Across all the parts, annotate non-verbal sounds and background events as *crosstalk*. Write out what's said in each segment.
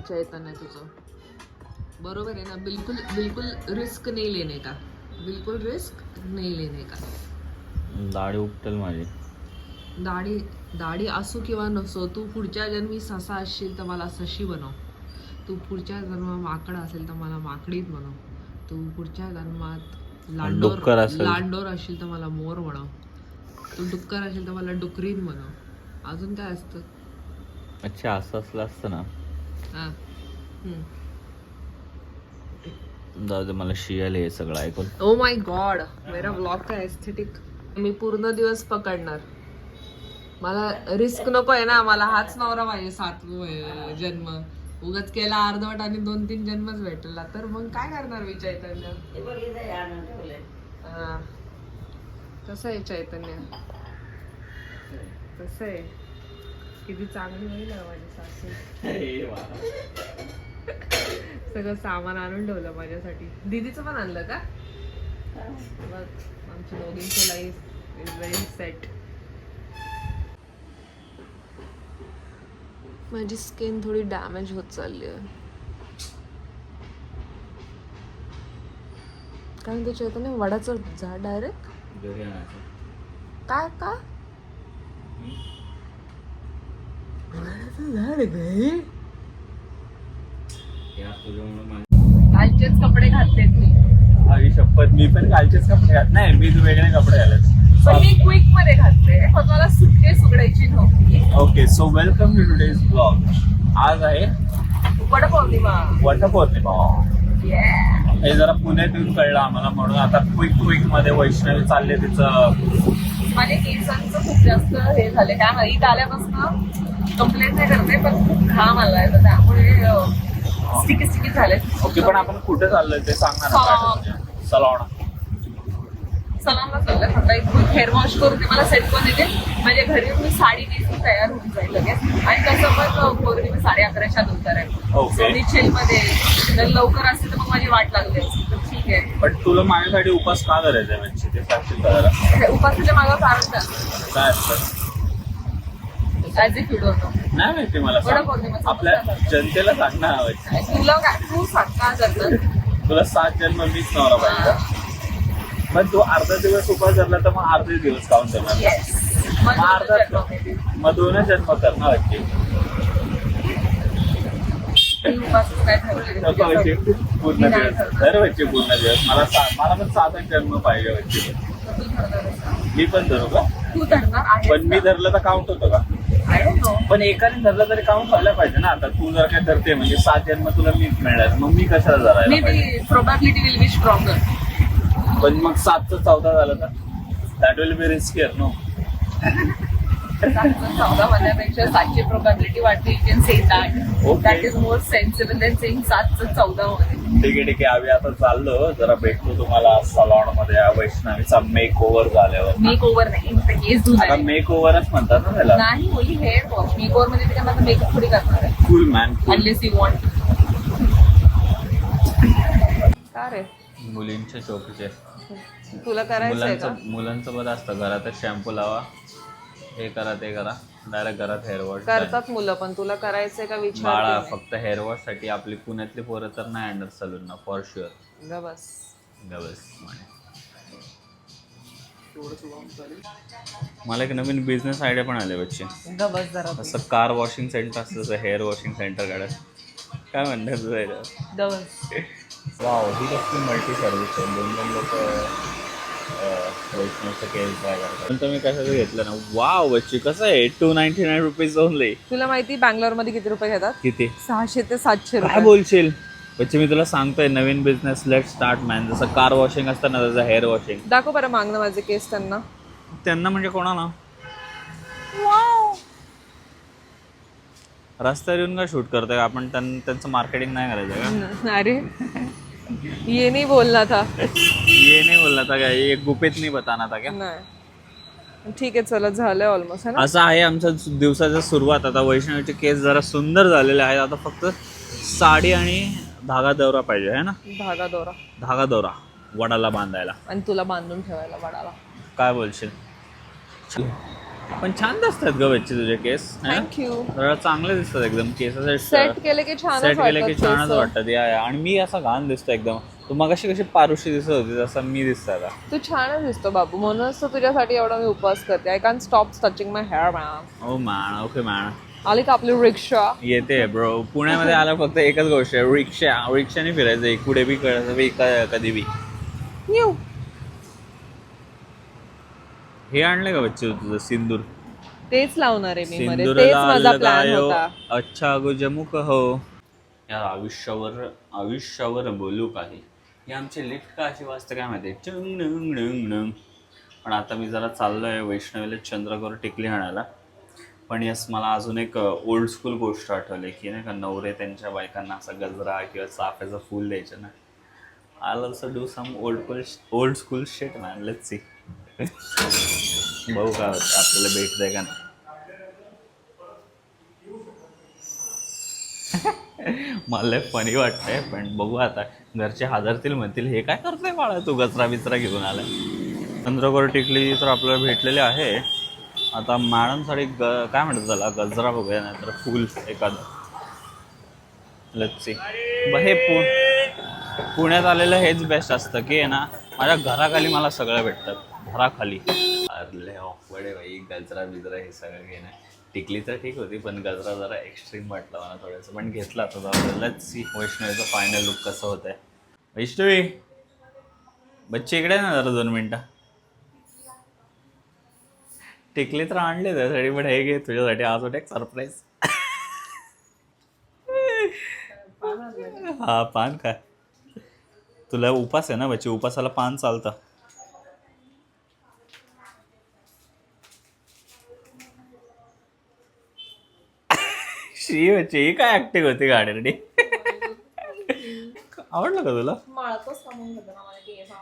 चैतन्य तुझं. बरोबर आहे ना? बिलकुल बिलकुल रिस्क नाही लेने का? बिलकुल रिस्क नाही लेने का? दाढी उपटेल माझी. दाढी दाढी असो किंवा नसो तू पुढच्या जन्मी ससा असशील तर मला सशी बनव. तू पुढच्या जन्मात माकड असेल तर मला माकडीत बनव. तू पुढच्या जन्मात लांडोर असेल. लांडोर असशील तर मला मोर बनव. तू डुक्कर असेल तर मला डुकरीत बनव. अजून काय असतं? अच्छा असं असलं असतं ना? हा. हम्म. जाऊ दे मला शियाले हे सगळं ऐकून. ओ माय गॉड मेरा ब्लॉग का एस्थेटिक मी पूर्ण दिवस पकडणार. मला रिस्क नको आहे ना मला हाच नवरा पाहिजे सात जन्म. उगाच केला अर्धवट आणि दोन तीन जन्मच भेटला. तर मग काय करणार मी चैतन्य? हा. कसं आहे चैतन्य? कसं आहे? किती चांगली होईल ना माझी सासू. सगळं सामान आणून ठेवलं माझ्यासाठी. दीदीचं पण आणलं का? बघ आमची दोघींची लाईफ इज व्हेरी सेट माझी स्किन थोडी डॅमेज होत चालली आहे. कारण ते चैतन्य वडाचं झाड डायरेक्ट काय का वडाचं झाड माझी कालचेच कपडे घातलेत मी. आई शपथ मी पण कालचेच कपडे घात नाही मी वेगळे कपडे घालत. पण मी क्विकमध्ये घातले पण मला सुटके सुकडायची नव्हती. Okay so welcome to today's blog आज आहे वटपौर्णिमा. Yeah. हे जरा पुण्यात येऊन कळलं आम्हाला म्हणून आता क्विक क्विकमध्ये वैष्णवी चालले तिचं. माझे केसांचं खूप जास्त हे झाले काय माहिती आल्यापासून कंप्लेंट नाही करते पण खूप घाम आलाय तर त्यामुळे स्टिकी स्टिकी झाले ओके पण आपण कुठे चाललोय ते सांग ना सलॉन सलामला चाललंय. हेअर वॉश करून ते मला सेट पण येते माझ्या घरी मी साडी नेसून तयार होऊन जाईल लगेच. आणि तसं पण पौर्णिमा साडे अकराच्या नंतर आहे. Okay. मी chill मध्ये जर लवकर असते तर मग माझी वाट लागली असती. तर ठीक आहे. पण तुला माझ्यासाठी उपास का करायचा म्हणजे? ते सांगशील का जरा? हे उपासाच्या मागं कारण काय असतं? नाही माहिती मला सांग. आपल्या जनतेला सांग ना आवडते तुला काय? तू सांग का तुला सात जन्म मीच नवरा पाहिजे मग तू अर्धा दिवस उपास धरला तर मग अर्धे दिवस खाऊन करणार मग अर्धा मग दोनच जन्म करणार की? काय नको पूर्ण नाही दिवस. करणार. दर व्हायचे पूर्ण दिवस. मला सा- मला पण सातच जन्म पाहिजे व्हायचे मी पण धरू का? तू धरणार आहे पण मी धरलं तर काउंट होतं का? पण एकाने धरलं तरी काउंट व्हायला पाहिजे ना. आता तू जर काय धरते म्हणजे सात जन्म तुला मीच मिळणार. मग मी कशाला मे धरायला be probability will be stronger पण मग सातचं चौदा झालं तर? That will be riskier no चौदा म्हणण्यापेक्षा सातची प्रोबॅबिलिटी वाटते you can say that Okay. That is more sensible than saying सातचं चौदा मध्ये ठीक आहे ठीक आहे. आम्ही आता चाललो. जरा भेटतो तुम्हाला सलॉनमध्ये. वैष्णवीचा मेक ओव्हर झाल्यावर मेक ओव्हर नाही आता मेक ओव्हरच म्हणतात ना त्याला. नाही होई हेअर वॉश मेक ओव्हरमध्ये माझा मेकअप थोडी करणार आहे. Full man unless you want का रे? मुलींच्या चौकीचे तुला करायचं का? मुलांचं मुलांचं बरं असतं. घरातच शॅम्पू लावा. हे करा ते करा. डायरेक्ट घरात हेअर वॉश करतात मुलं पण तुला करायचंय का विचार फक्त हेअर वॉशसाठी आपली पुण्यातली पोरं तर नाही आणणार सलून ना फॉर शुअर बस गवस मला एक नवीन बिझनेस आयडिया पण आले बच्चे. जरा तू. असं कार वॉशिंग सेंटर असतं तसं हेअर वॉशिंग सेंटर काढत. काय म्हणतात तुझं वाव ही कसली मल्टी सर्व्हिस आहे. दोन दोन लोक तुम्ही कशाचं घेतलं ना? वाव बच्ची कसं आहे? Two ninety nine rupees only तुला माहिती बँगलोरमध्ये किती रुपये घेतात? किती? सहाशे ते सातशे काय बोलशील? बच्चे मी तुला सांगतोय नवीन बिझनेस लेट स्टार्ट मॅन जसं कार वॉशिंग असतं ना तसं हेअर वॉशिंग दाखव बरं मागणं माझे केस त्यांना. त्यांना म्हणजे कोणाला? रस्त्यावर येऊन का शूट करतोय? आपण त्यां- त्यांचं मार्केटिंग नाही करायचं का? अरे. ये नाही बोलना था। ये नाही बोलला था काय? ये गुपित नाही बताना था क्या? नाही। ठीक आहे चला झालंय ऑलमोस्ट है ना? असं आहे आमच्या दिवसाच्या सुरुवात. आता वैष्णवीचे केस जरा सुंदर झालेले आहेत. आता फक्त साडी आणि धागा दौरा पाहिजे आहे ना? धागा दोरा धागा दौरा वडाला बांधायला. आणि तुला बांधून ठेवायला वाडाला. काय बोलशील? पण छान दिसतात ग बच्चे तुझे केस? थँक्यू चांगले दिसतात एकदम केस सेट केले की छान सेट केले की छानच वाटत वाटतात. या या. आणि मी असा घाण दिसतो एकदम. तू मग कशी पारुशी दिसत होती तसं मी दिसत आता. तू छानच दिसतो बाबू. म्हणूनच तर तुझ्यासाठी एवढा मी उपवास करते. I can stop touching my hair ma'am oh man okay man आली का आपली रिक्षा? येते ब्रो पुण्यामध्ये आलं फक्त एकच गोष्ट आहे. रिक्षा. रिक्षाने फिरायचं पुढे बी करायचं बी क- कधी बी. येऊ हे आणलं का बच्चे तुझं सिंदूर? तेच लावणार आहे मी मध्ये सिंदूर तेच माझा प्लॅन लगायो, होता. अच्छा गो जमू का हो. यार आयुष्यावर आयुष्यावर बोलू काही. ही आमची लिफ्ट का अशी वाजते काय माहिती? चंग नंग नंग नंग. पण आता मी जरा चाललोय वैष्णवीला चंद्रकोर टिकली आणायला. पण यस मला अजून एक ओल्ड स्कूल गोष्ट आठवली की नाही का नवरे त्यांच्या बायकांना असा गजरा किंवा चाफ्याचं फूल द्यायचं ना. I also do some old old school Shet man let's see बघू काय आपल्याला भेटतंय का नाही. मला फनी वाटतंय पण बघू आता. घरचे हजारतील म्हणतील हे काय करतोय बाळा तू गचरा बिचरा घेऊन आलाय चंद्रगोर टिकली तर आपल्याला भेटलेली आहे. आता मॅडमसाठी ग काय म्हणतात त्याला? गजरा बघूया नाही तर फुल एखादं. लच्ची ब हे पु पुण्यात आलेलं हेच बेस्ट असतं की आहे ना? माझ्या घराखाली मला सगळं भेटतं. घराखाली. अरे ऑफवर्ड आहे गजरा बिजरा हे सगळं घेणं. टिकली तर ठीक होती पण गजरा जरा एक्स्ट्रीम वाटला मला थोडंसं. पण घेतला तो लच सी वैष्णवीचं फायनल लुक कसं होत आहे वैष्णवी बच्चे इकडे ना जरा दोन मिनटं. टिकली तर आणले त्यासाठी पण हे घे तुझ्यासाठी आज होते एक सरप्राईज हा पान काय तुला उपास आहे ना बच्ची? उपासाला पान चालतं. शी बच्ची ही काय ऍक्टिंग होती गाडीसाठी आवडलं का तुला?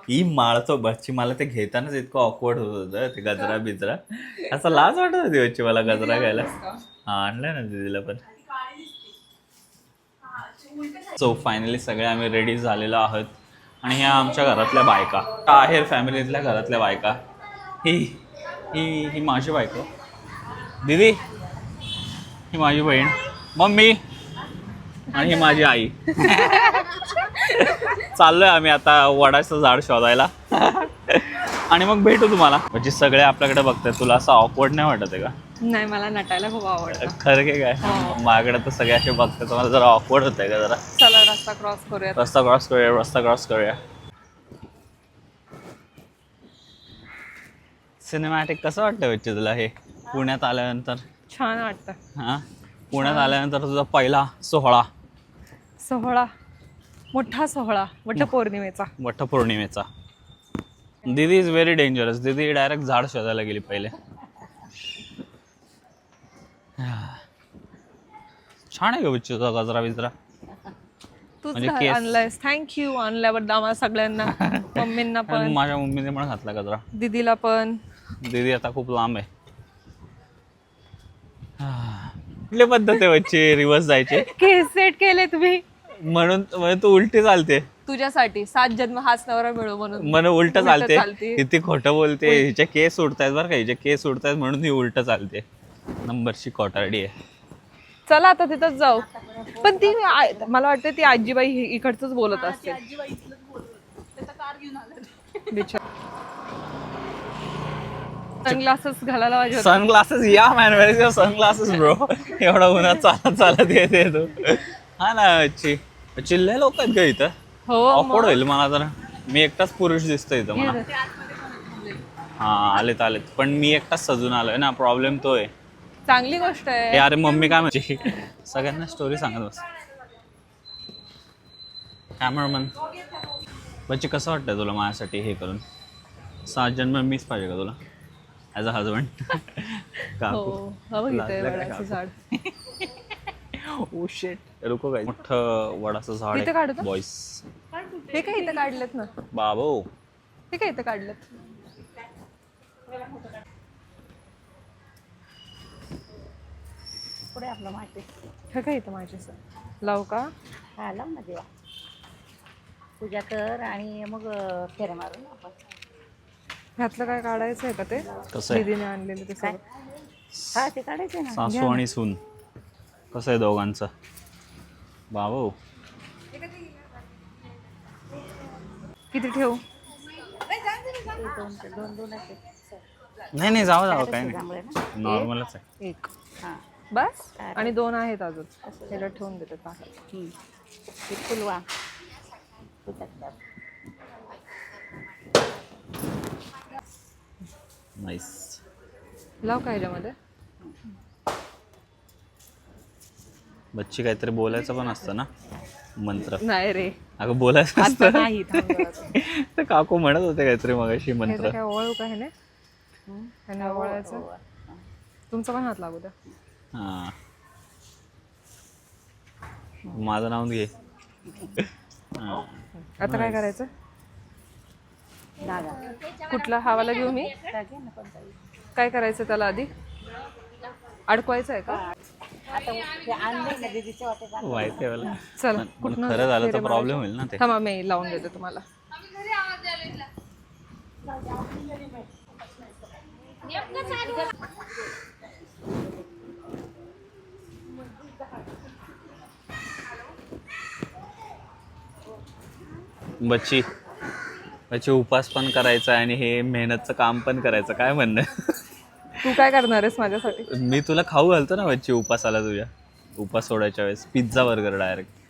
ही माळतो बच्ची मला ते घेतानाच इतकं ऑकवर्ड होत होतं ते गजरा बिजरा. असं लाज वाटत होती बच्ची मला गजरा घ्यायला. हा आणलाय ना दीदीला पण. सो फायनली सगळे आम्ही रेडी झालेलो आहोत. आणि ह्या आमच्या घरातल्या बायका आहेर फॅमिलीतल्या घरातल्या बायका. ही ही ही माझी बायको. दीदी ही माझी बहीण. मम्मी आणि ही माझी आई. चाललोय आम्ही आता वडाचं झाड शोधायला. आणि मग भेटू तुम्हाला. म्हणजे सगळे आपल्याकडे बघतात तुला असं ऑकवर्ड नाही वाटत आहे का? नाही मला नटायला खूप आवडतं. खरं की काय? माझ्याकडे तर सगळे असे बघतात मला जरा ऑकवर्ड होत आहे का जरा? चला रस्ता क्रॉस करूया रस्ता क्रॉस करूया रस्ता क्रॉस करूया. सिनेमॅटिक कसं वाटतं तुला हे? पुण्यात आल्यानंतर? छान वाटतं. हां? पुण्यात आल्यानंतर तुझा पहिला सोहळा. सोहळा. मोठा सोहळा. वटपौर्णिमेचा वटपौर्णिमेचा दीदी इज व्हेरी डेंजरस दीदी डायरेक्ट झाड शोधायला गेली पहिले. छान आहे तुझा गजरा बिजरा. तूच म्हणजे घा- केस- आणलायस. थँक्यू आणल्याबद्दल आम्हाला सगळ्यांना *laughs* मम्मींना पण. माझ्या मम्मीने पण घातला गजरा. दीदीला पण. दीदी आता खूप लांब आहे. कुठली पद्धत आहे बच्ची रिवर्स जायचे? केस सेट केले तुम्ही. म्हणून म्हणून तू उलटी चालते. तुझ्यासाठी सात जन्म हाच नवरा मिळू म्हणून. मन उलट चालते. चालते. किती खोटं बोलते. हिचे केस उडतायत बरं का. हिचे केस उडतायत म्हणून ही उलट चालते. नंबरची कोटारडी आहे. चला आता तिथंच जाऊ. पण ती आ- मला वाटतं ती आजीबाई हि- इकडचंच बोलत असते. सनग्लासेस घालायला पाहिजे होते. सनग्लासेस या मॅन वेर सनग्लासेस ब्रो एवढा उन्हात चालत चालत येते तू. हा ना चिल्ले लोक आहेत का इथं. हो ऑकवर्ड होईल मला जरा. मी एकटाच पुरुष दिसतो इथं मला. हा आलेत आलेत. पण मी एकटाच सजून आलोय ना प्रॉब्लेम तो आहे. चांगली गोष्ट हे आहे अरे मम्मी काय म्हणजे सगळ्यांना स्टोरी सांगत बस. कॅमेरामन बच्चे कसं वाटतंय तुला माझ्यासाठी हे करून? सात जन्म मीच पाहिजे का तुला? ॲज अ हजबंड काकू हो. हो इथे लागलं काय वडाचं झाड? ओ शेट रुको काय? मोठं वडाचं झाड इथं काढू का? बॉईस हे काय इथं काढलेत ना? बाबो. हे काय इथं काढलेत? पुढे आपलं माहिती. हे काय इथं माझे लावू का? हा लाव ना देवा. पूजा कर आणि मग अं, फेऱ्या मारून आपण. ह्यातलं काय काढायचं आहे का ते? कसं आहे? दीदीने आणलेलं ते काय? सगळं. हा ते काढायचे ना. सासू आणि सून. कसं आहे दोघांचं? बाबू किती ठेवू? दोन दोन. नाही नाही जाऊ जाऊ काय नाही. नॉर्मलच आहे. एक. हां. बस? आणि दोन आहेत अजून. ह्याला ठेवून देते पाण्यात हम्म. ते फुलवा. नाईस लाव का ह्याच्यामध्ये बच्ची काहीतरी बोलायचं पण असतं ना? मंत्र. नाही रे. अगं बोलायचं आता असतं. नाही थांब जरा. *laughs* तर काकू म्हणत होते काहीतरी मगाशी ह्याचं मंत्र. काय ओळू का ह्याने ह्याने ओळायचं तुमचा पण हात लागू द्या. हां. माझं नाव घे. हां. आता काय करायचं? कुठला हवाला घेऊ मी? काय करायचं त्याला आधी? अडकवायचं आहे का? चला पण- पण कुठनं खरं झालं तर फेरे प्रॉब्लेम? होईल ना ते. थांबा मी लावून देते तुम्हाला. बच्ची. बच्ची उपास पण करायचा आणि हे मेहनतचं काम पण करायचं. काय म्हणणं? तू काय करणार आहेस माझ्यासाठी? मी तुला खाऊ घालतो ना बच्ची उपासाला तुझ्या. उपास सोडायच्या वेळेस. पिझ्झा बर्गर डायरेक्ट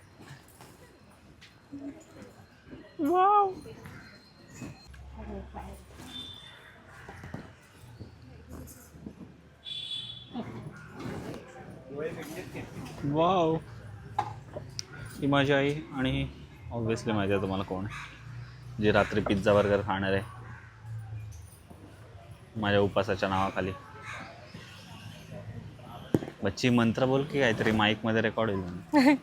वाव ही माझी आई आणि ऑब्व्हियसली माहिती आहे तुम्हाला कोण आहे. जे रात्री पिझ्झा बर्गर खाणार आहे. माझ्या उपासाच्या नावाखाली. बच्ची मंत्र बोल की काहीतरी माईकमध्ये रेकॉर्ड होईल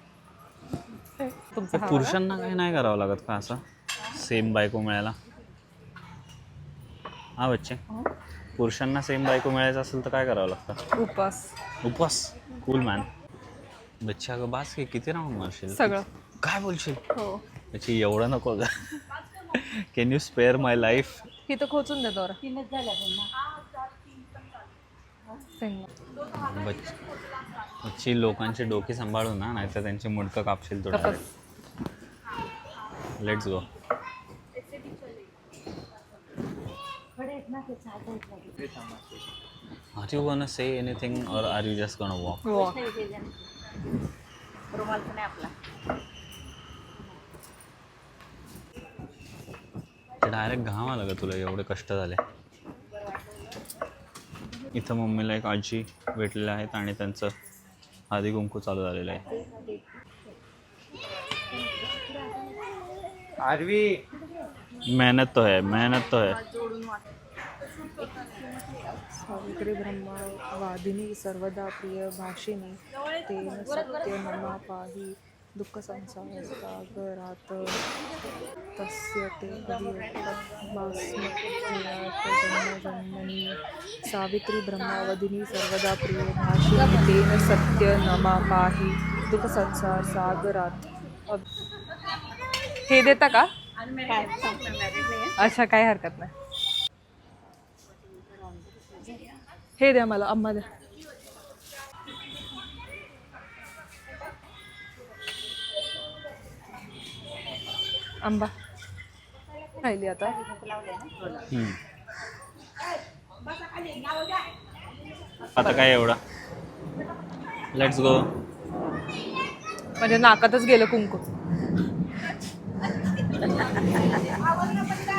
*laughs* पुरुषांना काही नाही करावं लागत का असं? सेम बायको मिळायला. हा बच्चे. पुरुषांना सेम बायको मिळायचं असेल तर काय करावं लागतं? उपास. उपवास कूल मॅन बच्चे अगं बास की किती राऊंड मारशील? सगळं. काय बोलशील? हो. बच्ची एवढं नको ग. *laughs* Can you spare my life इथं खोचून देतो. बच्ची लोकांची डोकी सांभाळू ना नाहीतर त्यांची मुडकं कापशील तो कपास. लेट्स गो आहेत ना ते चालत नाही are you gonna say anything or are you just gonna walk वा. रुमाल पण आहे आपला डायरेक्ट घाम आला का तुला? एवढे कष्ट झाले. इथं मम्मीला एक आजी भेटलेल्या आहेत आणि त्यांचं आधी कुंकू चालू झालेलं आहे. आरवी! मेहनत तो है मेहनत तो है. सावित्री ब्रह्मा वादिनी सर्वदा प्रिय भाषिणी तेन सत्य नमा पाहि दुःख संसार सागरात तस्य ते जन्मजन्मनी सावित्री ब्रह्मावदिनी सर्वदा प्रिय भाषिणी तेन सत्य नमा पाहि दुःख संसार सागरात हे देता का? काय अच्छा काही हरकत नाही. हे द्या मला अम्मा द्या. आंबा. राहिली आता. आता काय एवढा? लेट्स गो म्हणजे नाकातच गेलं कुंकू.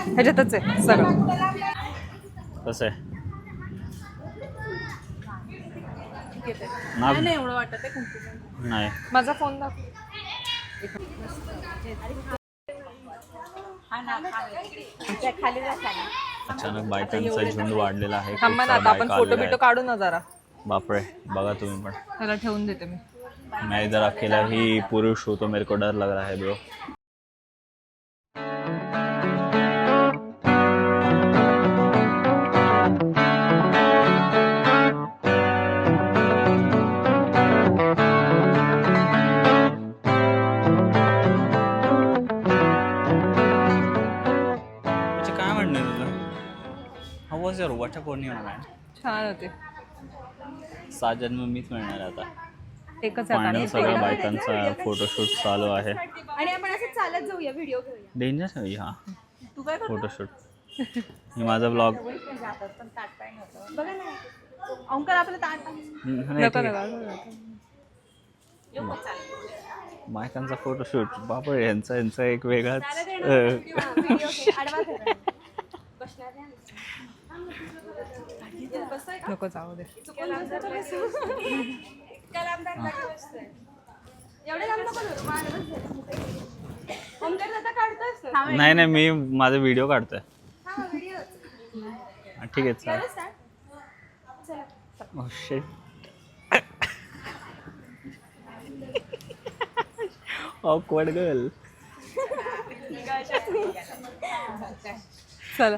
ह्याच्यातच आहे सगळं कसं आहे? नाही एवढं वाटत आहे कुंकू. नाही. माझा फोन दाखव हा ना खाली. त्या खाली जा खाली अचानक बायकांचा झुंड वाढलेला आहे खूप थांबा ना साऱ्या आता आपण बायका फोटो आलेल्या बिटो काढू ना जरा. बापरे बघा तुम्ही पण. त्याला ठेवून देते मी. मैं इधर अकेला ही पुरुष हूँ तो मेरे को डर लग रहा है ब्रो. पौर्णिमा मॅन छान होते. सात जन्म मीच मिळणार आता. एकच फायनल सगळ्या बायकांचा फोटोशूट चालू आहे. आणि आपण असं चालत जाऊया व्हिडिओ घेऊया. डेंजर आहे हा. तू काय करतो फोटोशूट मी माझा ब्लॉग बघा ना. अंकल आपलं ताट बायकांचा फोटोशूट बापा यांचा यांचा एक वेगळाच अं, व्हिडिओ घे. आडवा धरा. बसणार नाही आम्ही. नको जाऊ दे? नाही नाही मी माझा व्हिडिओ काढतोय हा, व्हिडिओ. हा, ठीक आहे? चला. Awkward girl. चला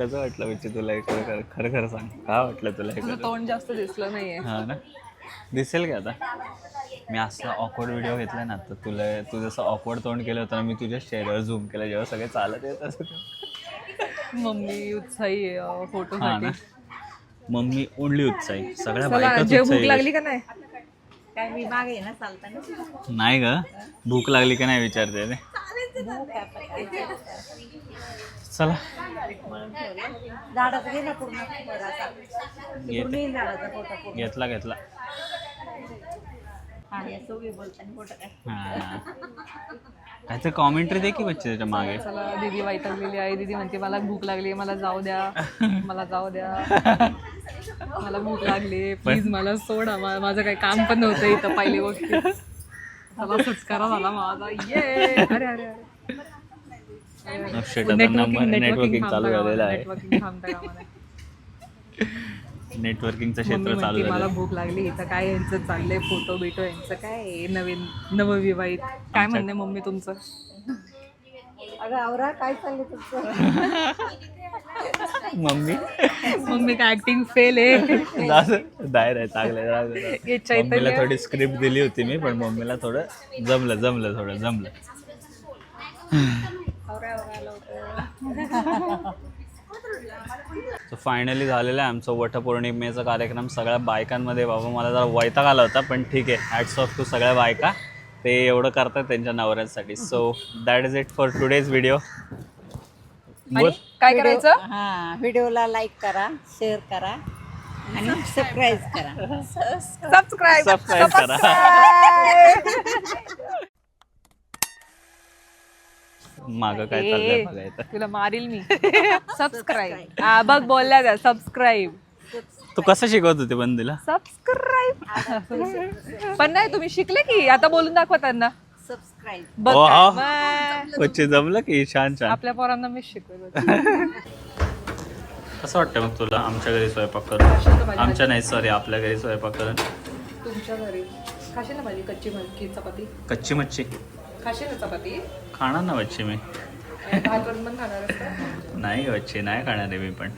कसं वाटलं बच्चे तुला हे खरं खरं खरं खरं सांग. काय वाटलं तुला हे तुझं तोंड जास्त दिसलं नाहीये. हा ना? दिसेल का आता? मी असला ऑकवर्ड व्हिडिओ घेतला ना तर तुला तू जसं ऑकवर्ड तोंड केलं होतं ना मी तुझ्या चेहऱ्यावर झूम केलं जेव्हा सगळे चालत येत असं मम्मी उत्साही फोटो हा ना? मम्मी ओनली उत्साही. सगळ्या चला बायकाच जे भूक उत्साही लागली का नाही? काय मी मागे आहे ना चालताना? नाही ग. भूक लागली का नाही विचारते ते चला. झाडाचं घे ना पूर्ण. वर असा. पूर्ण येईल झाडाचा फोटो पूर्ण. घेतला घेतला. बोलताना काय हा. काहीतरी कॉमेंट्री दे की बच्चे त्याच्यामागे. चला दीदी वैतागलेली आहे. दीदी म्हणते मला भूक लागली मला जाऊ द्या. मला जाऊ द्या. मला भूक लागली प्लीज मला सोडा. मा- माझं काही काम पण नव्हतं इथं पहिली गोष्ट. चला सुटकारा झाला माझा. ये अरे अरे अरे. नंबर नेटवर्किंग चालू झालेलं आहे. नेटवर्किंगचं क्षेत्र चालू मला भूक लागली इथं काय यांचं चाललंय फोटो बिटो यांचं काय आहे? नवीन नवविवाहित. काय म्हणणे मम्मी तुमचं? अगं आवरा काय चाललंय तुमचं? मम्मी? मम्मी काय ऍक्टिंग फेल आहे? दायर आहे चांगलं. *laughs* हे मम्मीला थोडी स्क्रिप्ट दिली होती मी पण मम्मीला थोडं जमलं जमलं थोडं जमलं. सो फायनली झालेला आहे आमचा वटपौर्णिमेचा कार्यक्रम. सगळ्या बायकांमध्ये बाबा मला जरा वैताग आला होता पण ठीक आहे. हॅट्स ऑफ टू सगळ्या बायका. ते एवढं करतात त्यांच्या नवऱ्यांसाठी. So that is it for today's video बोल. काय करायचं? हा व्हिडिओला लाईक करा शेअर करा आणि सबस्क्राईब करा. सबस्क्राईब सबस्क्राईब करा. मागं काय चाललंय बघायचं तुला मारील मी. *laughs* सबस्क्राईब हा बघ बोलल्या त्या सबस्क्राईब तू कसं शिकवत होते बंदीला? सबस्क्राईब पण नाही तुम्ही शिकले की? आता बोलून दाखवा त्यांना. सबस्क्राईब बघ वाह. काय. मग. बच्चे जमलं की? छान छान. आपल्या पोरांना मी शिकवलं कसं वाटतं मग तुला? आमच्या घरी स्वयंपाक करून. आमच्या नाही सॉरी आपल्या घरी स्वयंपाक करून. तुमच्या घरी. खाशील ना भाजी? कच्ची भाजी चपाती? कच्ची मच्छी. खाशील ना चपाती? खाणार ना बच्ची मी? नाही ग बच्ची नाही खाणार आहे मी पण.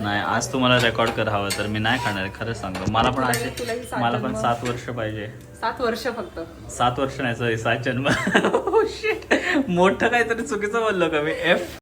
नाही आज तुम्हाला रेकॉर्ड कर हवं तर मी नाही खाणार आहे खरंच सांगतो. मला पण असे मला पण. सात वर्ष पाहिजे. सात वर्ष फक्त. सात वर्ष नाही सॉरी सात जन्म. *laughs* Oh. मोठं काहीतरी चुकीचं बोललो का मी? एफ